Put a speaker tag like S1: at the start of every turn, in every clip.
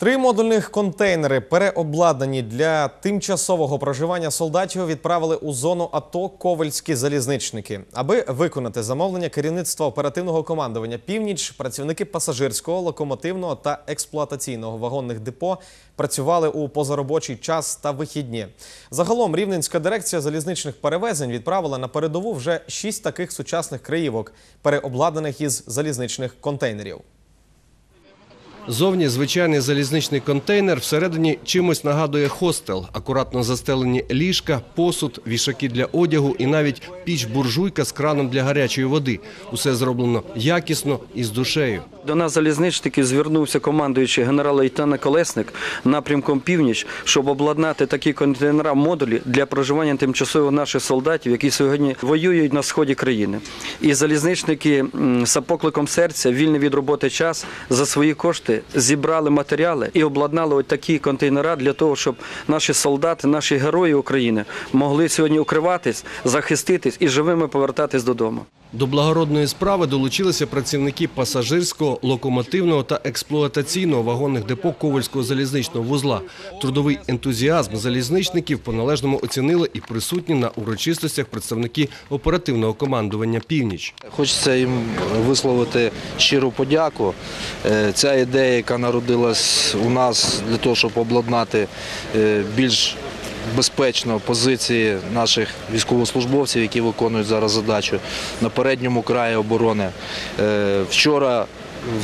S1: Три модульних контейнери, переобладнані для тимчасового проживання солдатів, відправили у зону АТО ковальські залізничники. Аби виконати замовлення керівництва оперативного командування Північ, працівники пасажирського, локомотивного та експлуатаційного вагонних депо працювали у позаробочий час та вихідні. Загалом Рівненська дирекція залізничних перевезень відправила на передову вже шість таких сучасних краївок, переобладнаних із залізничних контейнерів.
S2: Зовні звичайний залізничний контейнер всередині чимось нагадує хостел. Акуратно застелені ліжка, посуд, вішаки для одягу і навіть піч-буржуйка з краном для гарячої води. Усе зроблено якісно і з душею.
S3: До нас залізничники звернувся командуючий генерал-лейтенант Колесник напрямком північ, щоб обладнати такі контейнера модулі для проживання тимчасово наших солдатів, які сьогодні воюють на сході країни. І залізничники м, з покликом серця, вільний від роботи час за свої кошти зібрали матеріали і обладнали ось такі контейнера для того, щоб наші солдати, наші герої України могли сьогодні укриватись, захиститись і живими повертатись додому.
S2: До благородної справи долучилися працівники пасажирського, локомотивного та експлуатаційного вагонних депо Ковальського залізничного вузла. Трудовий ентузіазм залізничників по-належному оцінили і присутні на урочистостях представники оперативного командування «Північ».
S4: Хочеться їм висловити щиру подяку. Е, Ця ідея, яка народилась у нас для того, щоб обладнати е, більш безпечно позиції наших військовослужбовців, які виконують зараз задачу на передньому краї оборони. Е, Вчора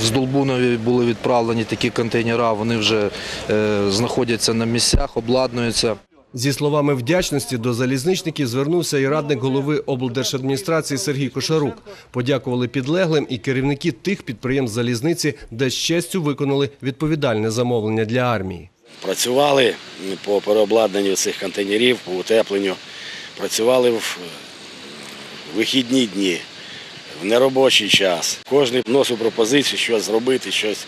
S4: в Здолбунові були відправлені такі контейнера, вони вже е, знаходяться на місцях, обладнуються.
S2: Зі словами вдячності до залізничників звернувся і радник голови облдержадміністрації Сергій Кошарук. Подякували підлеглим і керівники тих підприємств залізниці, де з честю виконали відповідальне замовлення для армії.
S5: Працювали по переобладнанню цих контейнерів, по утепленню. Працювали в вихідні дні, в неробочий час. Кожен вносив пропозицію, щось зробити, щось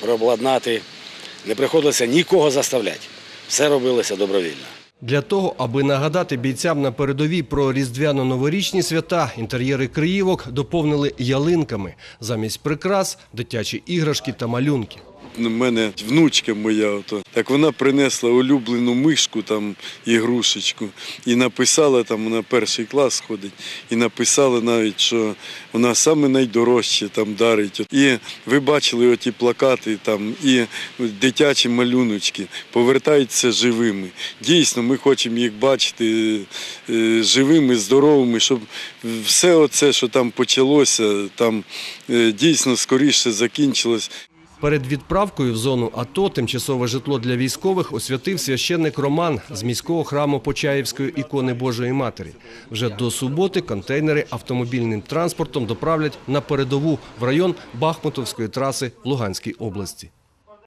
S5: прообладнати. Не приходилося нікого заставляти. Все робилося добровільно.
S2: Для того, аби нагадати бійцям на передовій про різдвяно-новорічні свята, інтер'єри криївок доповнили ялинками. Замість прикрас – дитячі іграшки та малюнки.
S6: У мене внучка моя, ото, так вона принесла улюблену мишку, там, ігрушечку, і написала, там вона перший клас ходить, і написала навіть, що вона саме найдорожче там дарить. І ви бачили оті плакати, там, і дитячі малюночки повертаються живими. Дійсно, ми хочемо їх бачити е, живими, здоровими, щоб все оце, що там почалося, там е, дійсно скоріше закінчилось.
S2: Перед відправкою в зону АТО тимчасове житло для військових освятив священник Роман з міського храму Почаївської ікони Божої Матері. Вже до суботи контейнери автомобільним транспортом доправлять на передову в район Бахмутовської траси в Луганській області.